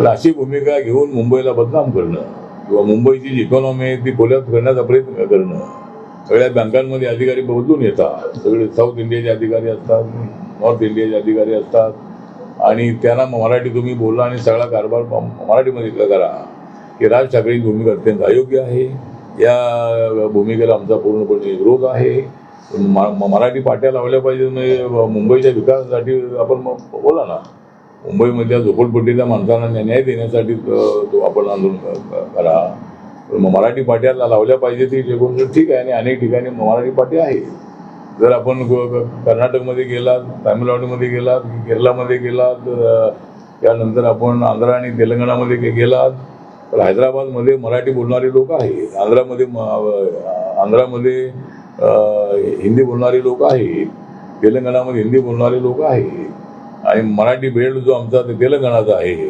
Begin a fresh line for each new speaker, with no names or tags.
पण अशी भूमिका घेऊन मुंबईला बदनाम करणं किंवा मुंबईची जी इकॉनॉमी आहे ती कोल्यात करण्याचा प्रयत्न करणं. सगळ्या बँकांमध्ये अधिकारी बदलून येतात. सगळे साऊथ इंडियाचे अधिकारी असतात नॉर्थ इंडियाचे अधिकारी असतात. आणि त्यांना मराठी तुम्ही बोला आणि सगळा कारभार मराठीमध्ये करा. की राज ठाकरेंची भूमिका अत्यंत अयोग्य आहे. या भूमिकेला आमचा पूर्णपणे विरोध आहे. म- मराठी पाट्या लावल्या पाहिजे म्हणजे मुंबईच्या विकासासाठी आपण मग बोला ना. मुंबईमधल्या झोपडपट्टीच्या माणसांना न्याय देण्यासाठी तो आपण आंदोलन करा. पण मग मराठी पाट्याला लावल्या पाहिजे ती जे गोष्ट ठीक आहे आणि अनेक ठिकाणी मराठी पाट्या आहे जर आपण कर्नाटकमध्ये गेलात तामिळनाडूमध्ये गेलात केरळामध्ये गेलात त्यानंतर आपण आंध्र आणि तेलंगणामध्ये गेलात तर हैदराबादमध्ये मराठी बोलणारे लोक आहेत. आंध्रामध्ये म- आंध्रामध्ये हिंदी बोलणारे लोक आहेत. तेलंगणामध्ये हिंदी बोलणारे लोक आहेत. आणि मराठी बेल्ट जो आमचा ते तेलंगणाचा आहे.